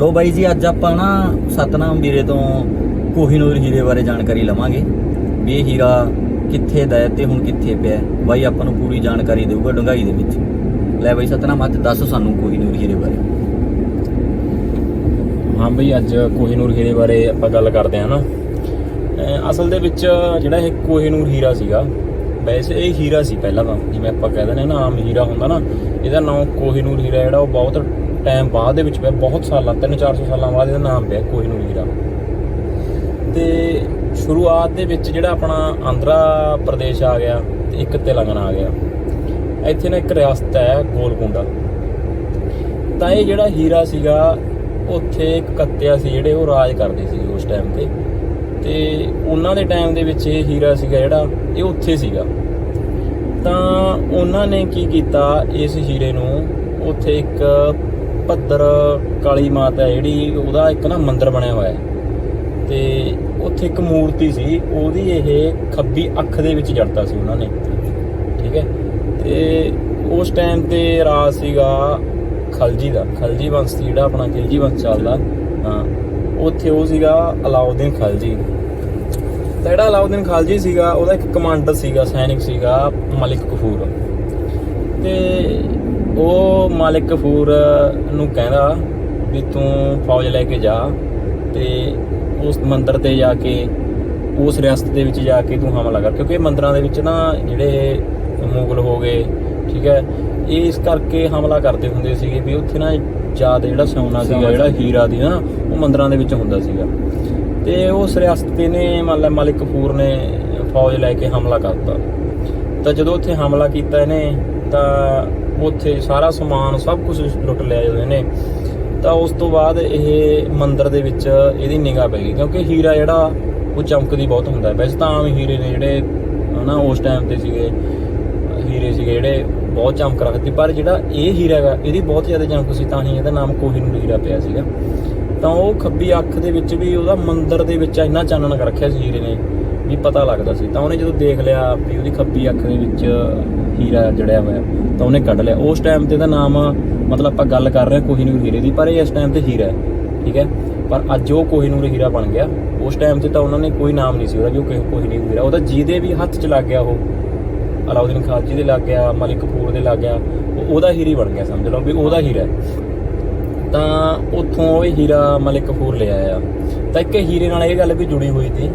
ਲੋ ਬਾਈ ਜੀ, ਅੱਜ ਆਪਾਂ ਨਾ ਸਤਨਾਮ ਵੀਰੇ ਤੋਂ ਕੋਹੀਨੂਰ ਹੀਰੇ ਬਾਰੇ ਜਾਣਕਾਰੀ ਲਵਾਂਗੇ ਵੀ ਇਹ ਹੀਰਾ ਕਿੱਥੇ ਦਾ ਹੈ ਤੇ ਹੁਣ ਕਿੱਥੇ ਪਿਆ ਬਾਈ, ਆਪਾਂ ਨੂੰ ਪੂਰੀ ਜਾਣਕਾਰੀ ਦੇਊਗਾ ਡੁੰਗਾਈ ਦੇ ਵਿੱਚ। ਲੈ ਬਾਈ, ਸਤਨਾਮ, ਅੱਜ ਦੱਸ ਸਾਨੂੰ ਕੋਹੀਨੂਰ ਹੀਰੇ ਬਾਰੇ। ਹਾਂ ਬਈ, ਅੱਜ ਕੋਹੀਨੂਰ ਹੀਰੇ ਬਾਰੇ ਆਪਾਂ ਗੱਲ ਕਰਦੇ ਹਾਂ ਨਾ। ਅਸਲ ਦੇ ਵਿੱਚ ਜਿਹੜਾ ਇਹ ਕੋਹੀਨੂਰ ਹੀਰਾ ਸੀਗਾ, ਵੈਸੇ ਇਹ ਹੀਰਾ ਸੀ ਪਹਿਲਾਂ ਤਾਂ, ਜਿਵੇਂ ਆਪਾਂ ਕਹਿ ਦਿੰਦੇ ਹਾਂ ਨਾ, ਆਮ ਹੀਰਾ ਹੁੰਦਾ ਨਾ, ਇਹਦਾ ਨਾਮ ਕੋਹੀਨੂਰ ਹੀਰਾ ਜਿਹੜਾ, ਉਹ ਬਹੁਤ ਟਾਈਮ ਬਾਅਦ ਦੇ ਵਿੱਚ ਪਿਆ, ਬਹੁਤ ਸਾਲਾਂ 3-400 ਸਾਲਾਂ ਬਾਅਦ ਇਹਦਾ ਨਾਮ ਪਿਆ ਕੋਹੀਨੂਰ ਹੀਰਾ ਤੇ ਸ਼ੁਰੂਆਤ ਦੇ ਵਿੱਚ ਜਿਹੜਾ ਆਪਣਾ ਆਂਧਰਾ ਪ੍ਰਦੇਸ਼ ਆ ਗਿਆ ਤੇ ਇੱਕ ਤੇਲੰਗਾਨਾ ਆ ਗਿਆ। ਇੱਥੇ ਨਾ ਇੱਕ ਰਿਆਸਤ ਹੈ, ਗੋਲਕੁੰਡਾ। ਤਾਂ ਇਹ ਜਿਹੜਾ ਹੀਰਾ ਸੀਗਾ, ਉੱਥੇ ਇੱਕ ਕੱਤਿਆ ਸੀ ਜਿਹੜੇ ਉਹ ਰਾਜ ਕਰਦੇ ਸੀ ਉਸ ਟਾਈਮ ਤੇ। ਤੇ ਉਹਨਾਂ ਦੇ ਟਾਈਮ ਦੇ ਵਿੱਚ ਇਹ ਹੀਰਾ ਸੀਗਾ ਜਿਹੜਾ, ਇਹ ਉੱਥੇ ਸੀਗਾ। ਤਾਂ ਉਹਨਾਂ ਨੇ ਕੀ ਕੀਤਾ, ਇਸ ਹੀਰੇ ਨੂੰ ਉੱਥੇ ਇੱਕ ਭੱਦਰ ਕਾਲੀ ਮਾਤਾ ਹੈ ਜਿਹੜੀ, ਉਹਦਾ ਇੱਕ ਨਾ ਮੰਦਿਰ ਬਣਿਆ ਹੋਇਆ ਹੈ। ਤੇ ਉੱਥੇ ਇੱਕ ਮੂਰਤੀ ਸੀ, ਉਹਦੀ ਇਹ ਖੱਬੀ ਅੱਖ ਦੇ ਵਿੱਚ ਜੜਤਾ ਸੀ ਉਹਨਾਂ ਨੇ। ਠੀਕ ਹੈ? ਤੇ ਉਸ ਟਾਈਮ ਤੇ ਰਾਜ ਸੀਗਾ ਖਲਜੀ ਦਾ। ਖਲਜੀ ਵੰਸ਼ ਸੀ ਜਿਹੜਾ, ਆਪਣਾ ਖਿਲਜੀ ਵੰਸ਼ ਚੱਲਦਾ। ਹਾਂ, ਉੱਥੇ ਉਹ ਸੀਗਾ ਅਲਾਉਦੀਨ ਖਲਜੀ। ਤਾਂ ਜਿਹੜਾ ਅਲਾਉਦੀਨ ਖਲਜੀ ਸੀਗਾ, ਉਹਦਾ ਇੱਕ ਕਮਾਂਡਰ ਸੀਗਾ, ਸੈਨਿਕ ਸੀਗਾ ਮਲਿਕ ਕਫੂਰ ਤੇ ਉਹ ਮਾਲਿਕ ਕਫੂਰ ਨੂੰ ਕਹਿੰਦਾ ਵੀ ਤੂੰ ਫੌਜ ਲੈ ਕੇ ਜਾ ਤੇ ਉਸ ਮੰਦਿਰ ਤੇ ਜਾ ਕੇ ਉਸ ਰਿਆਸਤ ਦੇ ਵਿੱਚ ਜਾ ਕੇ ਤੂੰ ਹਮਲਾ ਕਰ। ਕਿਉਂਕਿ ਮੰਦਿਰਾਂ ਦੇ ਵਿੱਚ ਨਾ ਜਿਹੜੇ ਮੁਗਲ ਹੋ ਗਏ ਠੀਕ ਹੈ ਇਹ ਇਸ ਕਰਕੇ ਹਮਲਾ ਕਰਦੇ ਹੁੰਦੇ ਸੀਗੇ ਵੀ ਉੱਥੇ ਨਾ ਜ਼ਿਆਦਾ ਜਿਹੜਾ ਸੋਨਾ ਸੀਗਾ ਜਿਹੜਾ ਹੀਰਾ ਦੀ ਨਾ ਉਹ ਮੰਦਿਰਾਂ ਦੇ ਵਿੱਚ ਹੁੰਦਾ ਸੀਗਾ। ਤੇ ਉਸ ਰਿਆਸਤ ਤੇ ਨੇ ਮੰਨ ਲਾ ਮਾਲਿਕ ਕਫੂਰ ਨੇ ਫੌਜ ਲੈ ਕੇ ਹਮਲਾ ਕਰਤਾ। ਤਾਂ ਜਦੋਂ ਉੱਥੇ ਹਮਲਾ ਕੀਤਾ ਇਹਨੇ ਤਾਂ ਉੱਥੇ ਸਾਰਾ ਸਮਾਨ, ਸਭ ਕੁਝ ਲੁੱਟ ਲਿਆ ਜਦੋਂ ਇਹਨੇ ਤਾਂ ਉਸ ਤੋਂ ਬਾਅਦ ਇਹ ਮੰਦਿਰ ਦੇ ਵਿੱਚ ਇਹਦੀ ਨਿਗਾਹ ਪੈ ਗਈ, ਕਿਉਂਕਿ ਹੀਰਾ ਜਿਹੜਾ, ਉਹ ਚਮਕਦੀ ਬਹੁਤ ਹੁੰਦਾ ਵੈਸੇ ਤਾਂ ਆਮ ਹੀਰੇ ਨੇ ਜਿਹੜੇ, ਹਨਾ, ਉਸ ਟਾਈਮ ਤੇ ਸੀਗੇ, ਹੀਰੇ ਸੀਗੇ ਜਿਹੜੇ, ਬਹੁਤ ਚਮਕ ਰੱਖਦੇ। ਪਰ ਜਿਹੜਾ ਇਹ ਹੀਰਾ ਹੈਗਾ, ਇਹਦੀ ਬਹੁਤ ਜ਼ਿਆਦਾ ਚਮਕ ਸੀ, ਤਾਂ ਹੀ ਇਹਦਾ ਨਾਮ ਕੋਹੀਨੂਰ ਹੀਰਾ ਪਿਆ ਸੀਗਾ। ਤਾਂ ਉਹ ਖੱਬੀ ਅੱਖ ਦੇ ਵਿੱਚ ਵੀ ਉਹਦਾ ਮੰਦਿਰ ਦੇ ਵਿੱਚ ਇੰਨਾ ਚਾਨਣ ਕਰ ਰੱਖਿਆ ਸੀ ਹੀਰੇ ਨੇ। ਵੀ ਪਤਾ ਲੱਗਦਾ ਸੀ। ਤਾਂ ਉਹਨੇ ਜਦੋਂ ਦੇਖ ਲਿਆ ਵੀ ਉਹਦੀ ਖੱਬੀ ਅੱਖ ਦੇ ਵਿੱਚ ਹੀਰਾ ਜੜਿਆ ਹੋਇਆ, ਤਾਂ ਉਹਨੇ ਕੱਢ ਲਿਆ। ਉਸ ਟਾਈਮ ਤੇ ਇਹਦਾ ਨਾਮ, ਮਤਲਬ ਆਪਾਂ ਗੱਲ ਕਰ ਰਹੇ ਹਾਂ ਕੋਹੀਨੂਰ ਹੀਰੇ ਦੀ, ਪਰ ਇਹ ਇਸ ਟਾਈਮ ਤੇ ਹੀਰਾ ਹੈ, ਠੀਕ ਹੈ? ਪਰ ਅੱਜ ਉਹ ਕੋਹੀਨੂਰ ਹੀਰਾ ਬਣ ਗਿਆ। ਉਸ ਟਾਈਮ ਤੇ ਤਾਂ ਉਹਨਾਂ ਨੇ ਕੋਈ ਨਾਮ ਨਹੀਂ ਸੀ ਉਹਦਾ, ਜੋ ਕਿ ਕੋਹੀਨੂਰ ਹੀਰਾ। ਉਹਦਾ ਜਿਹਦੇ ਵੀ ਹੱਥ 'ਚ ਲੱਗ ਗਿਆ ਉਹ, ਅਲਾਉਦੀਨ ਖਾਲਜੀ ਦੇ ਲੱਗ ਗਿਆ, ਮਲਿਕ ਕਪੂਰ ਦੇ ਲੱਗ ਗਿਆ, ਉਹ ਉਹਦਾ ਹੀਰੀ ਬਣ ਗਿਆ, ਸਮਝ ਲਓ ਵੀ ਉਹਦਾ ਹੀਰਾ ਤਾਂ ਉੱਥੋਂ ਉਹ ਹੀਰਾ ਮਲਿਕ ਕਪੂਰ ਲੈ ਆਇਆ। ਤਾਂ ਇੱਕ ਹੀਰੇ ਨਾਲ ਇਹ ਗੱਲ ਵੀ ਜੁੜੀ ਹੋਈ ਸੀ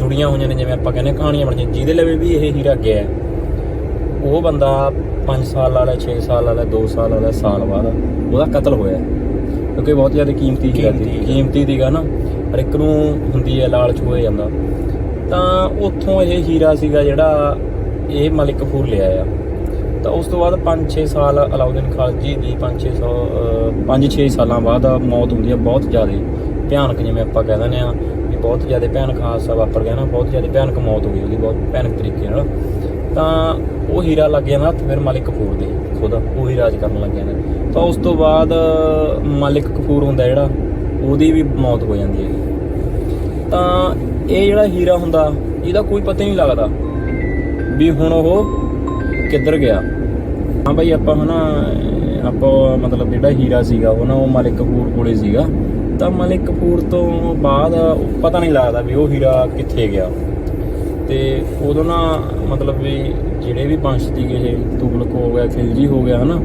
ਜੁੜੀਆਂ ਹੋਈਆਂ ਨੇ ਜਿਵੇਂ ਆਪਾਂ ਕਹਿੰਦੇ ਕਹਾਣੀਆਂ ਬਣੀਆਂ। ਜਿਹਦੇ ਲਈ ਵੀ ਇਹ ਹੀਰਾ ਗਿਆ ਉਹ ਬੰਦਾ 5 ਸਾਲ ਵਾਲਾ 6 ਸਾਲ ਵਾਲਾ 2 ਸਾਲ ਵਾਲਾ ਸਾਲ ਬਾਅਦ ਉਹਦਾ ਕਤਲ ਹੋਇਆ ਕਿਉਂਕਿ ਬਹੁਤ ਜ਼ਿਆਦਾ ਕੀਮਤੀ ਹੀਰਾ ਸੀ। ਕੀਮਤੀ। ਸੀਗਾ ਨਾ। ਹਰ ਇੱਕ ਨੂੰ ਹੁੰਦੀ ਹੈ ਲਾਲਚ ਹੋਏ ਜਾਂਦਾ। ਤਾਂ ਉੱਥੋਂ ਇਹ ਹੀਰਾ ਸੀਗਾ ਜਿਹੜਾ ਇਹ ਮਲਿਕ ਕਫੂਰ ਲਿਆ ਆ। ਤਾਂ ਉਸ ਤੋਂ ਬਾਅਦ 5-6 ਸਾਲ ਅਲਾਉਦੀਨ ਖਾਲਜੀ ਦੀ 5-600 5-6 ਸਾਲਾਂ ਬਾਅਦ ਮੌਤ ਹੁੰਦੀ ਹੈ। ਬਹੁਤ ਜ਼ਿਆਦਾ ਭਿਆਨਕ ਜਿਵੇਂ ਆਪਾਂ ਕਹਿ ਦਿੰਦੇ ਆ ਬਹੁਤ ਜ਼ਿਆਦਾ ਭਿਆਨਕ ਹਾਦਸਾ ਵਾਪਰ ਗਿਆ ਨਾ ਬਹੁਤ ਜ਼ਿਆਦਾ ਭਿਆਨਕ ਮੌਤ ਹੋ ਗਈ ਉਹਦੀ ਬਹੁਤ ਭਿਆਨਕ ਤਰੀਕੇ ਨਾਲ। ਤਾਂ ਉਹ ਹੀਰਾ ਲੱਗ ਗਿਆ ਨਾ ਫਿਰ ਮਾਲਿਕ ਕਪੂਰ ਦੇ ਖੁਦ ਉਹ ਹੀ ਰਾਜ ਕਰਨ ਲੱਗ ਗਿਆ ਨਾ। ਤਾਂ ਉਸ ਤੋਂ ਬਾਅਦ ਮਾਲਿਕ ਕਪੂਰ ਹੁੰਦਾ ਜਿਹੜਾ ਉਹਦੀ ਵੀ ਮੌਤ ਹੋ ਜਾਂਦੀ ਹੈ ਤਾਂ ਇਹ ਜਿਹੜਾ ਹੀਰਾ ਹੁੰਦਾ ਇਹਦਾ ਕੋਈ ਪਤਾ ਹੀ ਨਹੀਂ ਲੱਗਦਾ ਵੀ ਹੁਣ ਉਹ ਕਿੱਧਰ ਗਿਆ। ਹਾਂ ਭਾਈ ਆਪਾਂ ਹਨਾ ਅਹ, ਆਪਾਂ ਮਤਲਬ ਜਿਹੜਾ ਹੀਰਾ ਸੀਗਾ ਉਹ ਨਾ ਉਹ ਮਾਲਿਕ ਕਪੂਰ ਕੋਲੇ ਸੀਗਾ। ਤਾਂ ਮਲਿਕ ਕਪੂਰ ਤੋਂ ਬਾਅਦ ਪਤਾ ਨਹੀਂ ਲੱਗਦਾ ਵੀ ਉਹ ਹੀਰਾ ਕਿੱਥੇ ਗਿਆ। ਤੇ ਉਦੋਂ ਨਾ ਮਤਲਬ ਵੀ ਜਿਹੜੇ ਵੀ ਵੰਸ਼ ਸੀਗੇ ਇਹ, ਤੁਗਲਕ ਹੋ ਗਿਆ, ਖਿਲਜੀ ਹੋ ਗਿਆ, ਹਨਾ?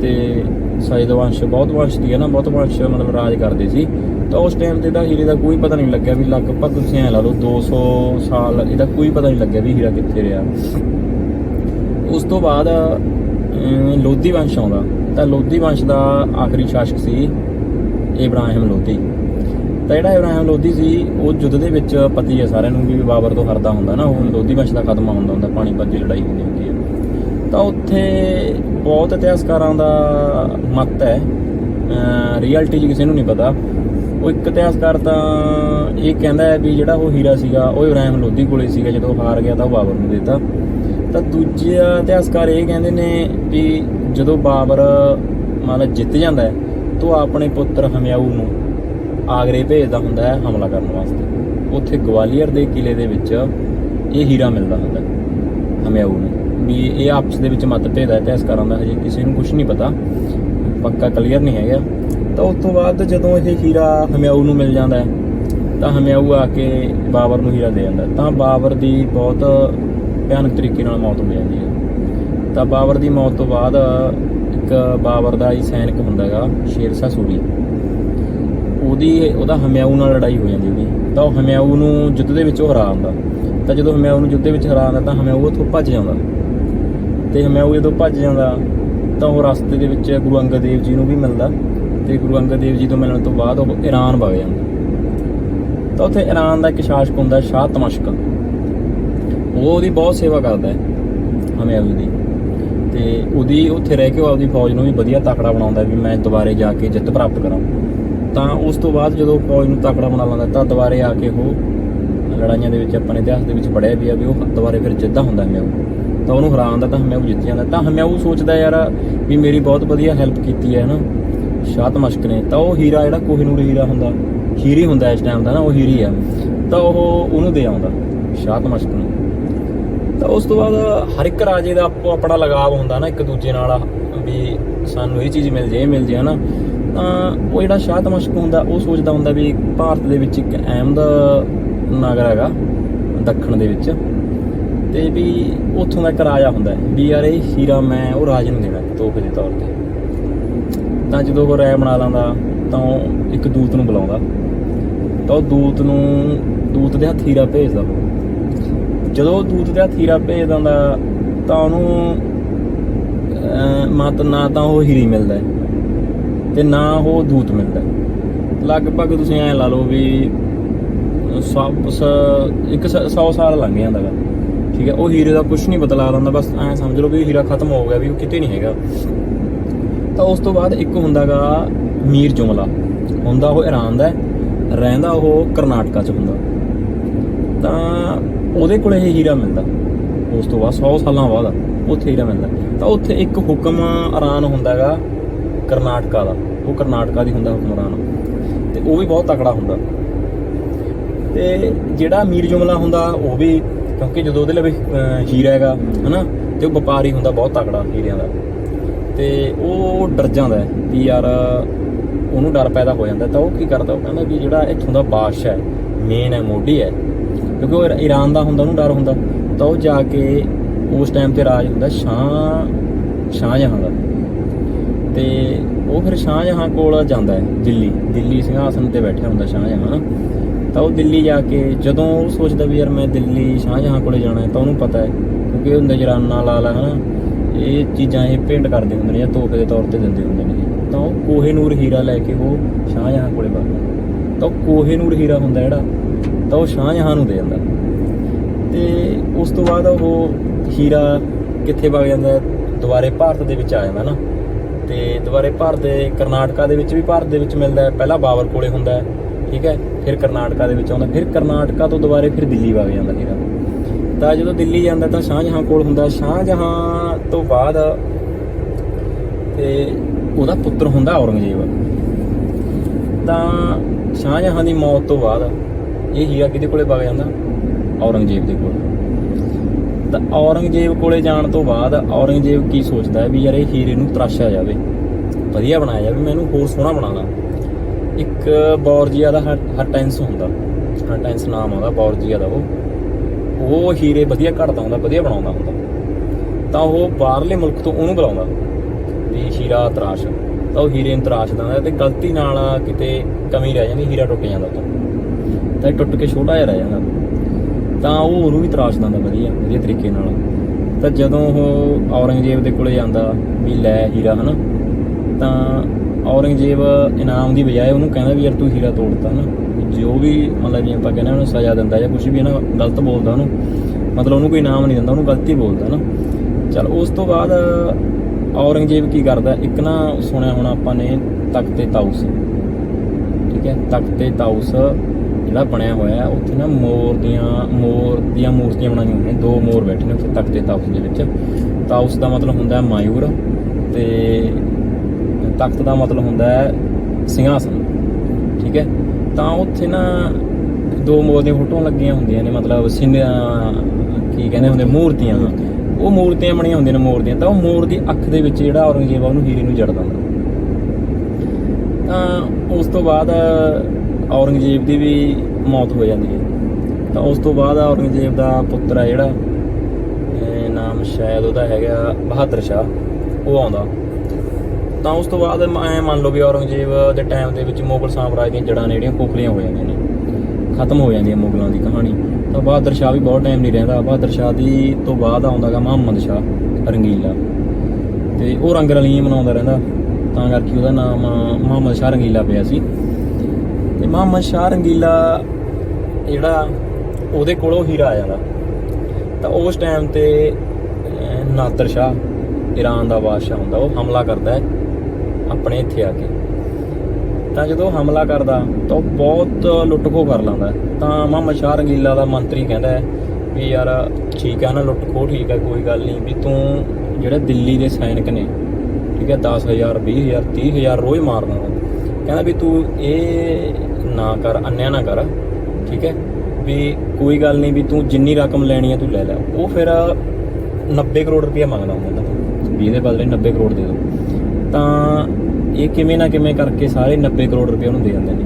ਤੇ ਸੈਦ ਵੰਸ਼, ਬਹੁਤ ਵੰਸ਼ ਸੀਗੇ ਨਾ, ਬਹੁਤ ਵੰਸ਼ ਮਤਲਬ ਰਾਜ ਕਰਦੇ ਸੀ। ਤਾਂ ਉਸ ਟਾਈਮ ਤੇ ਤਾਂ ਹੀਰੇ ਦਾ ਕੋਈ ਪਤਾ ਨਹੀਂ ਲੱਗਿਆ ਵੀ ਲਗਭਗ ਤੁਸੀਂ ਐ ਲਾ ਲਓ 200 ਸਾਲ, ਇਹਦਾ ਕੋਈ ਪਤਾ ਨਹੀਂ ਲੱਗਿਆ ਵੀ ਹੀਰਾ ਕਿੱਥੇ ਰਿਹਾ। ਉਸ ਤੋਂ ਬਾਅਦ ਲੋਧੀ ਵੰਸ਼ ਆਉਂਦਾ। ਤਾਂ ਲੋਧੀ ਵੰਸ਼ ਦਾ ਆਖਰੀ ਸ਼ਾਸਕ ਸੀ ਇਬਰਾਹਿਮ ਲੋਧੀ। ਤਾਂ ਜਿਹੜਾ ਇਬਰਾਹਿਮ ਲੋਧੀ ਸੀ, ਉਹ ਯੁੱਧ ਦੇ ਵਿੱਚ ਪਤੀ ਹੈ, ਸਾਰਿਆਂ ਨੂੰ ਵੀ ਬਾਬਰ ਤੋਂ ਹਰਦਾ ਹੁੰਦਾ ਨਾ ਉਹ ਲੋਧੀ ਵੰਸ਼ ਦਾ ਖਤਮ ਹੁੰਦਾ ਹੁੰਦਾ ਪਾਣੀਪਤ ਦੀ ਲੜਾਈ ਹੁੰਦੀ ਹੁੰਦੀ ਹੈ। ਤਾਂ ਉੱਥੇ ਬਹੁਤ ਇਤਿਹਾਸਕਾਰਾਂ ਦਾ ਮਤ ਹੈ ਰਿਐਲਿਟੀ ਜੀ ਕਿਸੇ ਨੂੰ ਨਹੀਂ ਪਤਾ। ਉਹ ਇੱਕ ਇਤਿਹਾਸਕਾਰ ਤਾਂ ਇਹ ਕਹਿੰਦਾ ਹੈ ਵੀ ਜਿਹੜਾ ਉਹ ਹੀਰਾ ਸੀਗਾ, ਉਹ ਇਬਰਾਹਿਮ ਲੋਧੀ ਕੋਲੇ ਸੀਗਾ, ਜਦੋਂ ਹਾਰ ਗਿਆ ਤਾਂ ਉਹ ਬਾਬਰ ਨੂੰ ਦਿੱਤਾ। ਤਾਂ ਦੂਜੇ ਇਤਿਹਾਸਕਾਰ ਇਹ ਕਹਿੰਦੇ ਨੇ ਵੀ ਜਦੋਂ ਬਾਬਰ ਮਤਲਬ ਜਿੱਤ ਜਾਂਦਾ ਹੈ ਤੋਂ ਆਪਣੇ ਪੁੱਤਰ ਹਮਿਆਊ ਨੂੰ ਆਗਰੇ ਭੇਜਦਾ ਹੁੰਦਾ ਹੈ ਹਮਲਾ ਕਰਨ ਵਾਸਤੇ। ਉੱਥੇ ਗਵਾਲੀਅਰ ਦੇ ਕਿਲੇ ਦੇ ਵਿੱਚ ਇਹ ਹੀਰਾ ਮਿਲਦਾ ਹੁੰਦਾ ਹਮਿਆਊ ਨੂੰ। ਵੀ ਇਹ ਆਪਸ ਦੇ ਵਿੱਚ ਮਤਭੇਦ ਹੈ ਇਤਿਹਾਸਕਾਰਾਂ ਦਾ ਹਜੇ ਕਿਸੇ ਨੂੰ ਕੁਝ ਨਹੀਂ ਪਤਾ। ਪੱਕਾ ਕਲੀਅਰ ਨਹੀਂ ਹੈਗਾ। ਤਾਂ ਉਸ ਤੋਂ ਬਾਅਦ ਜਦੋਂ ਇਹ ਹੀਰਾ ਹਮਿਆਊ ਨੂੰ ਮਿਲ ਜਾਂਦਾ ਹੈ, ਤਾਂ ਹਮਿਆਊ ਆ ਕੇ ਬਾਬਰ ਨੂੰ ਹੀਰਾ ਦੇ ਜਾਂਦਾ ਤਾਂ ਬਾਬਰ ਦੀ ਬਹੁਤ ਭਿਆਨਕ ਤਰੀਕੇ ਨਾਲ ਮੌਤ ਹੋ ਜਾਂਦੀ ਹੈ। ਤਾਂ ਬਾਬਰ ਦੀ ਮੌਤ ਤੋਂ ਬਾਅਦ ਇੱਕ ਬਾਬਰ ਦਾ ਹੀ ਸੈਨਿਕ ਹੁੰਦਾ ਹੈਗਾ ਸ਼ੇਰਸ਼ਾਹ ਸੂਰੀ ਉਹਦੀ ਉਹਦਾ ਹਮਿਆਊ ਨਾਲ ਲੜਾਈ ਹੋ ਜਾਂਦੀ ਉਹਦੀ। ਤਾਂ ਉਹ ਹਮਿਆਊ ਨੂੰ ਜੁੱਧ ਦੇ ਵਿੱਚ ਹਰਾ ਆਉਂਦਾ ਤਾਂ ਜਦੋਂ ਹਮਿਆਊ ਨੂੰ ਜੁੱਧ ਦੇ ਵਿੱਚ ਹਰਾ ਆਉਂਦਾ ਤਾਂ ਹਮਿਆਊ ਉੱਥੋਂ ਭੱਜ ਜਾਂਦਾ। ਤੇ ਹਮਿਆਊ ਜਦੋਂ ਭੱਜ ਜਾਂਦਾ, ਤਾਂ ਉਹ ਰਸਤੇ ਦੇ ਵਿੱਚ ਗੁਰੂ ਅੰਗਦ ਦੇਵ ਜੀ ਨੂੰ ਵੀ ਮਿਲਦਾ। ਤੇ ਗੁਰੂ ਅੰਗਦ ਦੇਵ ਜੀ ਤੋਂ ਮਿਲਣ ਤੋਂ ਬਾਅਦ ਉਹ ਈਰਾਨ ਵਗ ਜਾਂਦਾ। ਤਾਂ ਉੱਥੇ ਈਰਾਨ ਦਾ ਇੱਕ ਸ਼ਾਸਕ ਹੁੰਦਾ ਸ਼ਾਹ ਤਮਸ਼ਕ। ਉਹ ਉਹਦੀ ਬਹੁਤ ਸੇਵਾ ਕਰਦਾ ਹੈ ਹਮਿਆਊ ਦੀ। ਤੇ ਉਹਦੀ ਉੱਥੇ ਰਹਿ ਕੇ ਉਹ ਆਪਦੀ ਫੌਜ ਨੂੰ ਵੀ ਵਧੀਆ ਤਕੜਾ ਬਣਾਉਂਦਾ ਵੀ ਮੈਂ ਦੁਬਾਰੇ ਜਾ ਕੇ ਜਿੱਤ ਪ੍ਰਾਪਤ ਕਰਾਂ। ਤਾਂ ਉਸ ਤੋਂ ਬਾਅਦ ਜਦੋਂ ਫੌਜ ਨੂੰ ਤਕੜਾ ਬਣਾ ਲੈਂਦਾ ਤਾਂ ਦੁਬਾਰੇ ਆ ਕੇ ਉਹ ਲੜਾਈਆਂ ਦੇ ਵਿੱਚ ਆਪਣੇ ਇਤਿਹਾਸ ਦੇ ਵਿੱਚ ਪੜਿਆ ਵੀ ਆ ਵੀ ਉਹ ਦੁਬਾਰੇ ਫਿਰ ਜਿੱਤਦਾ ਹੁੰਦਾ ਹਮਿਆਊ ਤਾਂ ਉਹਨੂੰ ਹਰਾਉਂਦਾ ਤਾਂ ਹਮਿਆਊ ਜਿੱਤ ਜਾਂਦਾ। ਤਾਂ ਹਮਿਆਊ ਸੋਚਦਾ ਯਾਰ ਵੀ ਮੇਰੀ ਬਹੁਤ ਵਧੀਆ ਹੈਲਪ ਕੀਤੀ ਹੈ, ਹਨਾ? ਸ਼ਾਹ ਤਮਸ਼ਕ ਨੇ। ਤਾਂ ਉਹ ਹੀਰਾ ਜਿਹੜਾ ਕੋਹਿਨੂਰ ਹੀਰਾ ਹੁੰਦਾ, ਹੀਰੀ ਹੁੰਦਾ ਇਸ ਟਾਈਮ ਦਾ ਨਾ, ਉਹ ਹੀਰੀ ਆ। ਤਾਂ ਉਹ ਉਹਨੂੰ ਦੇ ਆਉਂਦਾ ਸ਼ਾਹ ਤਮਸ਼ਕ ਨੂੰ। ਤਾਂ ਉਸ ਤੋਂ ਬਾਅਦ ਹਰ ਇੱਕ ਰਾਜੇ ਦਾ ਆਪੋ ਆਪਣਾ ਲਗਾਵ ਹੁੰਦਾ ਨਾ, ਇੱਕ ਦੂਜੇ ਨਾਲ ਵੀ ਸਾਨੂੰ ਇਹ ਚੀਜ਼ ਮਿਲ ਜੇ ਇਹ ਮਿਲ ਜੇ ਹਨਾ ਤਾਂ ਉਹ ਜਿਹੜਾ ਸ਼ਾਹ ਤਮਸ਼ਕ ਹੁੰਦਾ, ਉਹ ਸੋਚਦਾ ਹੁੰਦਾ ਵੀ ਭਾਰਤ ਦੇ ਵਿੱਚ ਇੱਕ ਅਹਿਮ ਦਾ ਨਗਰ ਹੈਗਾ, ਦੱਖਣ ਦੇ ਵਿੱਚ। ਤੇ ਵੀ ਉੱਥੋਂ ਦਾ ਇੱਕ ਰਾਜਾ ਹੁੰਦਾ ਵੀ ਯਾਰ ਇਹ ਹੀਰਾ ਮੈਂ ਉਹ ਰਾਜ ਨੂੰ ਦੇਣਾ ਤੋਹਫੇ ਦੇ ਤੌਰ ਤੇ। ਤਾਂ ਜਦੋਂ ਉਹ ਰਾਇ ਬਣਾ ਲਾਂਦਾ, ਤਾਂ ਉਹ ਇੱਕ ਦੂਤ ਨੂੰ ਬੁਲਾਉਂਦਾ। ਤਾਂ ਉਹ ਦੂਤ ਨੂੰ, ਦੂਤ ਦੇ ਹੱਥ ਹੀਰਾ ਭੇਜਦਾ। ਉਹ ਜਦੋਂ ਉਹ ਦੂਤ ਦਾ ਹੱਥ ਹੀਰਾ ਭੇਜ ਦਿੰਦਾ ਤਾਂ ਉਹਨੂੰ ਮਤ ਨਾ ਤਾਂ ਉਹ ਹੀਰੀ ਮਿਲਦਾ ਹੈ, ਤੇ ਨਾ ਉਹ ਦੂਤ ਮਿਲਦਾ ਲਗਭਗ ਤੁਸੀਂ ਐ ਲਾ ਲਓ ਵੀ ਸਭ ਸ- ਇੱਕ 100 ਸਾਲ ਲੰਘ ਜਾਂਦਾ ਗਾ। ਠੀਕ ਹੈ, ਉਹ ਹੀਰੇ ਦਾ ਕੁਝ ਨਹੀਂ ਬਦਲਾ ਰਹਿੰਦਾ ਬਸ ਐ ਸਮਝ ਲਓ ਵੀ ਹੀਰਾ ਖਤਮ ਹੋ ਗਿਆ ਵੀ ਉਹ ਕਿਤੇ ਨਹੀਂ ਹੈਗਾ। ਤਾਂ ਉਸ ਤੋਂ ਬਾਅਦ ਇੱਕ ਹੁੰਦਾਗਾ ਮੀਰ ਜੁਮਲਾ। ਹੁੰਦਾ ਉਹ ਈਰਾਨ ਦਾ ਰਹਿੰਦਾ ਉਹ ਕਰਨਾਟਕਾ ਚ ਹੁੰਦਾ। ਤਾਂ ਉਹਦੇ ਕੋਲ ਇਹ ਹੀਰਾ ਮਿਲਦਾ। ਉਸ ਤੋਂ ਬਾਅਦ 100 ਸਾਲਾਂ ਬਾਅਦ ਉੱਥੇ ਹੀਰਾ ਮਿਲਦਾ। ਤਾਂ ਉੱਥੇ ਇੱਕ ਹੁਕਮ ਆਰਾਨ ਹੁੰਦਾਗਾ ਕਰਨਾਟਕਾ ਦਾ। ਉਹ ਕਰਨਾਟਕਾ ਦੀ ਹੁੰਦਾ ਹੁਕਮਰਾਨ। ਤੇ ਉਹ ਵੀ ਬਹੁਤ ਤਕੜਾ ਹੁੰਦਾ। ਤੇ ਜਿਹੜਾ ਮੀਰ ਜੁਮਲਾ ਹੁੰਦਾ, ਉਹ ਵੀ ਕਿਉਂਕਿ ਜਦੋਂ ਉਹਦੇ ਲਈ ਹੀਰਾ ਹੈਗਾ, ਹਨਾ, ਤੇ ਉਹ ਵਪਾਰੀ ਹੁੰਦਾ, ਬਹੁਤ ਤਕੜਾ ਹੀਰਿਆਂ ਦਾ। ਤੇ ਉਹ ਡਰ ਜਾਂਦਾ ਕਿ ਯਾਰ ਉਹਨੂੰ ਡਰ ਪੈਦਾ ਹੋ ਜਾਂਦਾ ਤਾਂ ਉਹ ਕੀ ਕਰਦਾ, ਉਹ ਕਹਿੰਦਾ ਵੀ ਜਿਹੜਾ ਇੱਥੋਂ ਦਾ ਬਾਦਸ਼ਾਹ ਹੈ ਮੇਨ ਹੈ, ਮੋਢੀ ਹੈ ਕਿਉਂਕਿ ਉਹ ਈਰਾਨ ਦਾ ਹੁੰਦਾ, ਉਹਨੂੰ ਡਰ ਹੁੰਦਾ। ਤਾਂ ਉਹ ਜਾ ਕੇ ਉਸ ਟਾਈਮ ਤੇ ਰਾਜ ਹੁੰਦਾ ਸ਼ਾਹ ਸ਼ਾਹਜਹਾਂ ਦਾ। ਤੇ ਉਹ ਫਿਰ ਸ਼ਾਹਜਹਾਂ ਕੋਲ ਜਾਂਦਾ ਹੈ, ਦਿੱਲੀ। ਦਿੱਲੀ ਸਿੰਘਾਸਨ ਤੇ ਬੈਠਿਆ ਹੁੰਦਾ ਸ਼ਾਹਜਹਾਂ। ਨਾ ਤਾਂ ਉਹ ਦਿੱਲੀ ਜਾ ਕੇ ਜਦੋਂ ਉਹ ਸੋਚਦਾ ਵੀ ਯਾਰ ਮੈਂ ਦਿੱਲੀ ਸ਼ਾਹਜਹਾਂ ਕੋਲੇ ਜਾਣਾ ਹੈ, ਤਾਂ ਉਹਨੂੰ ਪਤਾ ਹੈ। ਕਿਉਂਕਿ ਉਹ ਨਜਰਾਨਾ ਲਾਲ ਹੈ ਨਾ ਇਹ ਚੀਜ਼ਾਂ ਇਹ ਪੇਂਟ ਕਰਦੇ ਹੁੰਦੇ ਨੇ ਜਾਂ ਤੋਹਫੇ ਦੇ ਤੌਰ ਤੇ ਦਿੰਦੇ ਹੁੰਦੇ ਨੇ। ਤਾਂ ਉਹ ਕੋਹੇਨੂਰ ਹੀਰਾ ਲੈ ਕੇ ਉਹ ਸ਼ਾਹਜਹਾਂ ਕੋਲੇ ਵਗਦਾ ਤਾਂ ਉਹ ਕੋਹੇਨੂਰ ਹੀਰਾ ਹੁੰਦਾ ਜਿਹੜਾ ਤਾਂ ਉਹ ਸ਼ਾਹਜਹਾਂ ਨੂੰ ਦੇ ਜਾਂਦਾ। ਤੇ ਉਸ ਤੋਂ ਬਾਅਦ ਉਹ ਹੀਰਾ ਕਿੱਥੇ ਵਗ ਜਾਂਦਾ ਦੁਬਾਰੇ ਭਾਰਤ ਦੇ ਵਿੱਚ ਆ ਜਾਂਦਾ ਨਾ। ਤੇ ਦੁਬਾਰੇ ਭਾਰਤ ਦੇ ਕਰਨਾਟਕਾ ਦੇ ਵਿੱਚ ਵੀ ਭਾਰਤ ਦੇ ਵਿੱਚ ਮਿਲਦਾ ਹੈ। ਪਹਿਲਾਂ ਬਾਬਰ ਕੋਲੇ ਹੁੰਦਾ ਹੈ, ਠੀਕ ਹੈ, ਫਿਰ ਕਰਨਾਟਕਾ ਦੇ ਵਿੱਚ ਆਉਂਦਾ ਫਿਰ ਕਰਨਾਟਕਾ ਤੋਂ ਦੁਬਾਰੇ ਫਿਰ ਦਿੱਲੀ ਵਗ ਜਾਂਦਾ ਹੀਰਾ। ਤਾਂ ਜਦੋਂ ਦਿੱਲੀ ਜਾਂਦਾ ਤਾਂ ਸ਼ਾਹਜਹਾਂ ਕੋਲ ਹੁੰਦਾ ਸ਼ਾਹਜਹਾਂ ਤੋਂ ਬਾਅਦ ਤੇ ਉਹਦਾ ਪੁੱਤਰ ਹੁੰਦਾ ਔਰੰਗਜ਼ੇਬ। ਤਾਂ ਸ਼ਾਹਜਹਾਂ ਦੀ ਮੌਤ ਤੋਂ ਬਾਅਦ ਇਹ ਹੀਰਾ ਕਿਹਦੇ ਕੋਲੇ ਵਗ ਜਾਂਦਾ, ਔਰੰਗਜ਼ੇਬ ਦੇ ਕੋਲ। ਤਾਂ ਔਰੰਗਜ਼ੇਬ ਕੋਲੇ ਜਾਣ ਤੋਂ ਬਾਅਦ ਔਰੰਗਜ਼ੇਬ ਕੀ ਸੋਚਦਾ ਹੈ ਵੀ ਯਾਰ ਇਹ ਹੀਰੇ ਨੂੰ ਤਰਾਸ਼ਿਆ ਜਾਵੇ, ਵਧੀਆ ਬਣਾਇਆ ਜਾਵੇ ਮੈਨੂੰ ਹੋਰ ਸੋਹਣਾ ਬਣਾਉਣਾ ਇੱਕ ਬੌਰਜੀਆ ਦਾ ਹਟੈਂਸ ਹੁੰਦਾ ਹਟੈਂਸ ਨਾਮ ਆਉਂਦਾ ਬੌਰਜੀਆ ਦਾ ਉਹ। ਉਹ ਹੀਰੇ ਵਧੀਆ ਘੜਦਾ ਹੁੰਦਾ, ਵਧੀਆ ਬਣਾਉਂਦਾ ਹੁੰਦਾ। ਤਾਂ ਉਹ ਬਾਹਰਲੇ ਮੁਲਕ ਤੋਂ ਉਹਨੂੰ ਬੁਲਾਉਂਦਾ ਵੀ ਹੀਰਾ ਤਰਾਸ਼। ਤਾਂ ਉਹ ਹੀਰੇ ਨੂੰ ਤਰਾਸ਼ ਦਿੰਦਾ ਤੇ ਗਲਤੀ ਨਾਲ ਕਿਤੇ ਕਮੀ ਰਹਿ ਜਾਂਦੀ, ਹੀਰਾ ਟੁੱਟ ਜਾਂਦਾ ਤਾਂ ਤਾਂ ਇਹ ਟੁੱਟ ਕੇ ਛੋਟਾ ਜਿਹਾ ਰਹਿ ਜਾਂਦਾ। ਤਾਂ ਉਹ ਉਹਨੂੰ ਵੀ ਤਰਾਸ਼ ਦਿੰਦਾ ਵਧੀਆ ਵਧੀਆ ਤਰੀਕੇ ਨਾਲ। ਤਾਂ ਜਦੋਂ ਉਹ ਔਰੰਗਜ਼ੇਬ ਦੇ ਕੋਲੇ ਜਾਂਦਾ ਵੀ ਲੈ ਹੀਰਾ, ਹਨਾ? ਤਾਂ ਔਰੰਗਜ਼ੇਬ ਇਨਾਮ ਦੀ ਬਜਾਏ ਉਹਨੂੰ ਕਹਿੰਦਾ ਵੀ ਯਾਰ ਤੂੰ ਹੀਰਾ ਤੋੜਤਾ ਨਾ ਜੋ ਵੀ ਮਤਲਬ ਜਿਵੇਂ ਆਪਾਂ ਕਹਿੰਦੇ ਉਹਨੂੰ ਸਜ਼ਾ ਦਿੰਦਾ ਜਾਂ ਕੁਝ ਵੀ ਹੈ ਨਾ ਗਲਤ ਬੋਲਦਾ ਉਹਨੂੰ। ਮਤਲਬ ਉਹਨੂੰ ਕੋਈ ਇਨਾਮ ਨਹੀਂ ਦਿੰਦਾ, ਉਹਨੂੰ ਗਲਤੀ ਬੋਲਦਾ ਨਾ ਚਲ ਉਸ ਤੋਂ ਬਾਅਦ ਔਰੰਗਜ਼ੇਬ ਕੀ ਕਰਦਾ? ਇੱਕ ਨਾ ਸੁਣਿਆ ਹੋਣਾ ਆਪਾਂ ਨੇ ਤਖਤੇ ਤਾਊਸ। ਠੀਕ ਹੈ? ਤਖਤੇ ਤਾਊਸ ਜਿਹੜਾ ਬਣਿਆ ਹੋਇਆ ਉੱਥੇ ਨਾ ਮੋਰ ਦੀਆਂ ਮੋਰ ਦੀਆਂ ਮੂਰਤੀਆਂ ਬਣਾਈਆਂ ਹੋਈਆਂ ਨੇ, ਦੋ ਮੋਰ ਬੈਠੇ ਨੇ ਉੱਥੇ ਤਖ਼ਤ ਤਖਤੇ ਤਾਊਸ ਦੇ ਵਿੱਚ। ਤਾਊਸ ਦਾ ਮਤਲਬ ਹੁੰਦਾ ਹੈ ਮਾਯੂਰ ਤੇ ਤਖਤ ਦਾ ਮਤਲਬ ਹੁੰਦਾ ਹੈ ਸਿੰਘਾਸਨ, ਠੀਕ ਹੈ? ਤਾਂ ਉੱਥੇ ਨਾ ਦੋ ਮੋਰ ਦੀਆਂ ਫੋਟੋਆਂ ਲੱਗੀਆਂ ਹੁੰਦੀਆਂ ਨੇ, ਮਤਲਬ ਸਿੰਘ ਕੀ ਕਹਿੰਦੇ ਹੁੰਦੇ, ਮੂਰਤੀਆਂ ਉਹ ਮੂਰਤੀਆਂ ਬਣੀਆਂ ਹੁੰਦੀਆਂ ਨੇ ਮੋਰ ਦੀਆਂ, ਤਾਂ ਉਹ ਮੋਰ ਦੀ ਅੱਖ ਦੇ ਵਿੱਚ ਜਿਹੜਾ ਔਰੰਗਜ਼ੇਬ ਆ ਉਹਨੂੰ ਹੀਰੇ ਨੂੰ ਜੜ ਦਿੰਦਾ ਤਾਂ ਉਸ ਤੋਂ ਬਾਅਦ ਔਰੰਗਜ਼ੇਬ ਦੀ ਵੀ ਮੌਤ ਹੋ ਜਾਂਦੀ ਹੈ। ਤਾਂ ਉਸ ਤੋਂ ਬਾਅਦ ਔਰੰਗਜ਼ੇਬ ਦਾ ਪੁੱਤਰ ਆ ਜਿਹੜਾ ਨਾਮ ਸ਼ਾਇਦ ਉਹਦਾ ਹੈਗਾ ਬਹਾਦਰ ਸ਼ਾਹ, ਉਹ ਆਉਂਦਾ। ਤਾਂ ਉਸ ਤੋਂ ਬਾਅਦ ਐ ਮੰਨ ਲਓ ਵੀ ਔਰੰਗਜ਼ੇਬ ਦੇ ਟਾਈਮ ਦੇ ਵਿੱਚ ਮੁਗਲ ਸਾਮਰਾਜ ਦੀਆਂ ਜੜਾਂ ਨੇ ਜਿਹੜੀਆਂ ਖੋਖਲੀਆਂ ਹੋ ਜਾਂਦੀਆਂ ਨੇ। ਖਤਮ ਹੋ ਜਾਂਦੀ ਹੈ ਮੁਗਲਾਂ ਦੀ ਕਹਾਣੀ। ਤਾਂ ਬਹਾਦਰ ਸ਼ਾਹ ਵੀ ਬਹੁਤ ਟਾਈਮ ਨਹੀਂ ਰਹਿੰਦਾ। ਬਹਾਦਰ ਸ਼ਾਹ ਦੀ ਤੋਂ ਬਾਅਦ ਆਉਂਦਾਗਾ ਮੁਹੰਮਦ ਸ਼ਾਹ, ਰੰਗੀਲਾ। ਤੇ ਉਹ ਰੰਗ ਰਲੀਆਂ ਮਨਾਉਂਦਾ ਰਹਿੰਦਾ। ਤਾਂ ਕਰਕੇ ਉਹਦਾ ਨਾਮ ਮੁਹੰਮਦ ਸ਼ਾਹ ਰੰਗੀਲਾ ਪਿਆ ਸੀ। ਤੇ ਮੁਹੰਮਦ ਸ਼ਾਹ ਰੰਗੀਲਾ ਜਿਹੜਾ ਉਹਦੇ ਕੋਲੋਂ ਹੀਰਾ ਆ ਜਾਂਦਾ ਤਾਂ ਉਸ ਟਾਈਮ ਤੇ ਨਾਦਰ ਸ਼ਾਹ ਈਰਾਨ ਦਾ ਬਾਦਸ਼ਾਹ ਹੁੰਦਾ, ਉਹ ਹਮਲਾ ਕਰਦਾ ਹੈ ਆਪਣੇ ਇੱਥੇ ਆ ਕੇ। ਤਾਂ ਜਦੋਂ ਹਮਲਾ ਕਰਦਾ, ਤਾਂ ਉਹ ਬਹੁਤ ਲੁੱਟ ਖੋਹ ਕਰ ਲੈਂਦਾ ਤਾਂ ਮੁਹੰਮਦ ਸ਼ਾਹ ਰੰਗੀਲਾ ਦਾ ਮੰਤਰੀ ਕਹਿੰਦਾ ਹੈ ਵੀ ਯਾਰ, ਠੀਕ ਹੈ ਨਾ ਲੁੱਟ ਖੋਹ ਠੀਕ ਹੈ ਕੋਈ ਗੱਲ ਨਹੀਂ ਵੀ ਤੂੰ ਜਿਹੜੇ ਦਿੱਲੀ ਦੇ ਸੈਨਿਕ ਨੇ, ਠੀਕ ਹੈ 10000 20000 30000 ਰੋਜ਼ ਮਾਰਨਾ ਵਾ। ਕਹਿੰਦਾ ਵੀ ਤੂੰ ਇਹ ਨਾ ਕਰ, ਅੰਨਿਆ ਨਾ ਕਰ, ਠੀਕ ਹੈ? ਵੀ ਕੋਈ ਗੱਲ ਨਹੀਂ ਵੀ ਤੂੰ ਜਿੰਨੀ ਰਕਮ ਲੈਣੀ ਹੈ ਤੂੰ ਲੈ ਲੈ। ਉਹ ਫਿਰ 90 ਕਰੋੜ ਰੁਪਏ ਮੰਗਦਾ ਹੁੰਦਾ ਵੀ ਇਹਦੇ ਬਦਲੇ 90 ਕਰੋੜ ਦੇ ਦੋ। ਤਾਂ ਇਹ ਕਿਵੇਂ ਨਾ ਕਿਵੇਂ ਕਰਕੇ ਸਾਰੇ 90 ਕਰੋੜ ਰੁਪਏ ਉਹਨੂੰ ਦੇ ਜਾਂਦੇ ਨੇ।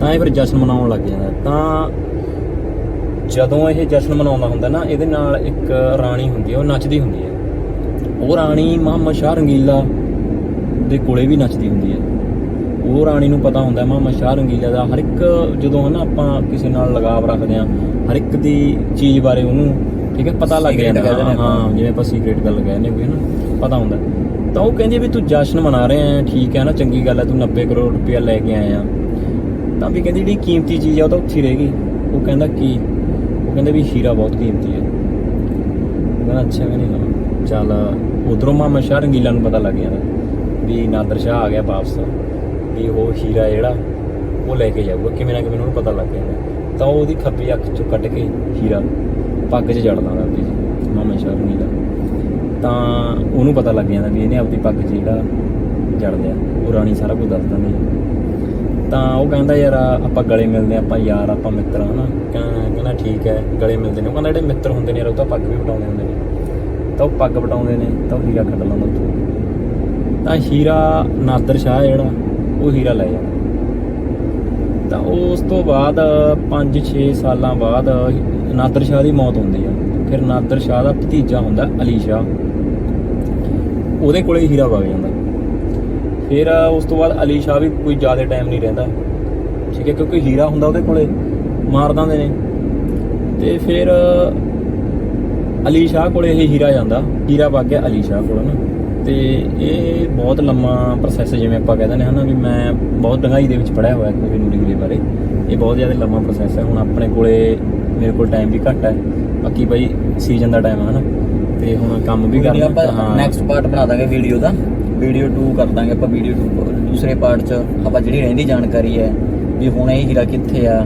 ਤਾਂ ਇਹ ਫਿਰ ਜਸ਼ਨ ਮਨਾਉਣ ਲੱਗ ਜਾਂਦਾ। ਤਾਂ ਜਦੋਂ ਇਹ ਜਸ਼ਨ ਮਨਾਉਂਦਾ ਹੁੰਦਾ ਨਾ, ਇਹਦੇ ਨਾਲ ਇੱਕ ਰਾਣੀ ਹੁੰਦੀ ਹੈ, ਉਹ ਨੱਚਦੀ ਹੁੰਦੀ ਹੈ। ਉਹ ਰਾਣੀ ਮੁਹੰਮਦ ਸ਼ਾਹ ਰੰਗੀਲਾ ਦੇ ਕੋਲੇ ਵੀ ਨੱਚਦੀ ਹੁੰਦੀ ਹੈ। ਉਹ ਰਾਣੀ ਨੂੰ ਪਤਾ ਹੁੰਦਾ ਮੁਹੰਮਦ ਸ਼ਾਹ ਰੰਗੀਲਾ ਦਾ। ਹਰ ਇੱਕ ਜਦੋਂ ਹਨਾ ਆਪਾਂ ਕਿਸੇ ਨਾਲ ਲਗਾਵ ਰੱਖਦੇ ਆ ਹਰ ਇੱਕ ਦੀ ਚੀਜ਼ ਬਾਰੇ ਉਹਨੂੰ ਠੀਕ ਹੈ ਪਤਾ ਲੱਗ ਜਾਂਦਾ। ਹਾਂ ਜਿਵੇਂ ਆਪਾਂ ਸੀਕ੍ਰੀਟ ਗੱਲ ਕਹਿੰਦੇ ਕੋਈ ਹਨਾ ਪਤਾ ਹੁੰਦਾ। ਤਾਂ ਉਹ ਕਹਿੰਦੀ ਵੀ ਤੂੰ ਜਸ਼ਨ ਮਨਾ ਰਿਹਾ ਹੈ ਠੀਕ ਹੈ ਨਾ ਚੰਗੀ ਗੱਲ ਹੈ ਤੂੰ 90 ਕਰੋੜ ਰੁਪਇਆ ਲੈ ਕੇ ਆਇਆ। ਤਾਂ ਵੀ ਕਹਿੰਦੀ ਜਿਹੜੀ ਕੀਮਤੀ ਚੀਜ਼ ਆ ਉਹ ਤਾਂ ਉੱਥੇ ਹੀ ਰਹਿ ਗਈ। ਉਹ ਕਹਿੰਦਾ ਕੀ? ਉਹ ਕਹਿੰਦੇ ਵੀ ਹੀਰਾ ਬਹੁਤ ਕੀਮਤੀ ਹੈ। ਕਹਿੰਦਾ ਅੱਛਾ ਵੀ ਨਹੀਂ ਚੱਲ ਉਧਰੋਂ ਮਾਮਾ ਸ਼ਾਹ ਰੰਗੀਲਾ ਨੂੰ ਪਤਾ ਲੱਗ ਜਾਂਦਾ ਵੀ ਨਾਦਰ ਸ਼ਾਹ ਆ ਗਿਆ ਵਾਪਸ। ਵੀ ਉਹ ਹੀਰਾ ਜਿਹੜਾ ਉਹ ਲੈ ਕੇ ਜਾਊਗਾ। ਕਿਵੇਂ ਨਾ ਕਿਵੇਂ ਉਹਨੂੰ ਪਤਾ ਲੱਗ ਜਾਂਦਾ। ਤਾਂ ਉਹ ਉਹਦੀ ਖੱਬੀ ਅੱਖ ਚੋਂ ਕੱਢ ਕੇ ਹੀਰਾ ਪੱਗ 'ਚ ਜੜ ਲਾਉਂਦਾ ਆਪਣੀ ਮਾਮਾ ਸ਼ਾਹ ਦਾ। ਤਾਂ ਉਹਨੂੰ ਪਤਾ ਲੱਗ ਜਾਂਦਾ ਵੀ ਇਹਨੇ ਆਪਣੀ ਪੱਗ 'ਚ ਜਿਹੜਾ ਜੜ ਲਿਆ। ਉਹ ਰਾਣੀ ਸਾਰਾ ਕੁਝ ਦੱਸ ਦਿੰਦੀ ਤਾਂ ਉਹ ਕਹਿੰਦਾ ਯਾਰ ਆਪਾਂ ਗਲੇ ਮਿਲਦੇ ਹਾਂ, ਆਪਾਂ ਯਾਰ ਆਪਾਂ ਮਿੱਤਰ ਹਨਾ ਕਹਿੰ- ਕਹਿੰਦਾ ਠੀਕ ਹੈ ਗਲੇ ਮਿਲਦੇ ਨੇ। ਉਹ ਕਹਿੰਦਾ ਜਿਹੜੇ ਮਿੱਤਰ ਹੁੰਦੇ ਨੇ ਯਾਰ ਉਹ ਤਾਂ ਪੱਗ ਵੀ ਵਟਾਉਂਦੇ ਹੁੰਦੇ ਨੇ। ਤਾਂ ਉਹ ਪੱਗ ਵਟਾਉਂਦੇ ਨੇ ਤਾਂ ਉਹ ਹੀਰਾ ਕੱਢ ਲਾਉਂਦਾ ਉੱਥੋਂ। ਤਾਂ ਹੀਰਾ ਨਾਦਰ ਸ਼ਾਹ ਜਿਹੜਾ ਉਹ ਹੀਰਾ ਲੈ ਜਾਂਦਾ। ਤਾਂ ਉਸ ਤੋਂ ਬਾਅਦ 5-6 ਸਾਲਾਂ ਬਾਅਦ ਨਾਦਰ ਸ਼ਾਹ ਦੀ ਮੌਤ ਹੁੰਦੀ ਆ। ਫਿਰ ਨਾਦਰ ਸ਼ਾਹ ਦਾ ਭਤੀਜਾ ਹੁੰਦਾ ਅਲੀ ਸ਼ਾਹ। ਉਹਦੇ ਕੋਲੇ ਹੀਰਾ ਵਗ ਜਾਂਦਾ। ਫਿਰ ਉਸ ਤੋਂ ਬਾਅਦ ਅਲੀ ਸ਼ਾਹ ਵੀ ਕੋਈ ਜ਼ਿਆਦਾ ਟਾਈਮ ਨਹੀਂ ਰਹਿੰਦਾ। ਠੀਕ ਹੈ, ਕਿਉਂਕਿ ਹੀਰਾ ਹੁੰਦਾ ਉਹਦੇ ਕੋਲੇ, ਮਾਰ ਦਿੰਦੇ ਨੇ। ਤੇ ਫਿਰ ਅਲੀ ਸ਼ਾਹ ਕੋਲੇ ਇਹ ਹੀਰਾ ਜਾਂਦਾ। ਹੀਰਾ ਵਗ ਗਿਆ ਅਲੀ ਸ਼ਾਹ ਕੋਲ ਨਾ। ਤੇ ਇਹ ਬਹੁਤ ਲੰਮਾ ਪ੍ਰੋਸੈਸ ਜਿਵੇਂ ਆਪਾਂ ਕਹਿੰਦੇ ਨੇ ਹਨਾ ਵੀ ਮੈਂ ਬਹੁਤ ਡੰਗਾਈ ਦੇ ਵਿੱਚ ਪੜਿਆ ਹੋਇਆ ਕੋਈ ਨੂਰੀ ਹੀਰੇ ਬਾਰੇ। ਇਹ ਬਹੁਤ ਜ਼ਿਆਦਾ ਲੰਮਾ ਪ੍ਰੋਸੈਸ ਹੈ। ਹੁਣ ਆਪਣੇ ਕੋਲੇ ਮੇਰੇ ਕੋਲ ਟਾਈਮ ਵੀ ਘੱਟ ਹੈ। ਬਾਕੀ ਬਾਈ ਸੀਜ਼ਨ ਦਾ ਟਾਈਮ ਹੈ ਹਨਾ ਤੇ ਹੁਣ ਕੰਮ ਵੀ ਕਰਨਾ। ਆਪਾਂ ਨੈਕਸਟ ਪਾਰਟ ਬਣਾ ਦਾਂਗੇ ਵੀਡੀਓ ਦਾ। ਵੀਡੀਓ 2 ਕਰ ਦਾਂਗੇ ਆਪਾਂ ਵੀਡੀਓ 2 ਦੂਸਰੇ ਪਾਰਟ 'ਚ ਆਪਾਂ ਜਿਹੜੀ ਰਹਿੰਦੀ ਜਾਣਕਾਰੀ ਹੈ ਵੀ ਹੁਣ ਇਹ ਹੀਰਾ ਕਿੱਥੇ ਆ।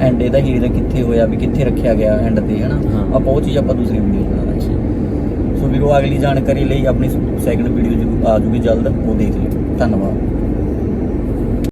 ਐਂਡ ਇਹਦਾ ਹੀਰੇ ਕਿੱਥੇ ਹੋਇਆ ਵੀ ਕਿੱਥੇ ਰੱਖਿਆ ਗਿਆ ਐਂਡ ਤੇ ਹਨਾ। ਆਪਾਂ ਉਹ ਚੀਜ਼ ਆਪਾਂ ਦੂਸਰੀ ਵੀਡੀਓ 'ਚ ਬਣਾ ਦਾਂਗੇ। ਸੋ ਵੀਰੋ, ਅਗਲੀ ਜਾਣਕਾਰੀ ਲਈ ਆਪਣੀ ਸੈਕੰਡ ਵੀਡੀਓ ਜ਼ਰੂਰ ਆ ਜੂਗੀ ਜਲਦ, ਉਹ ਦੇਖ ਲਿਓ। ਧੰਨਵਾਦ।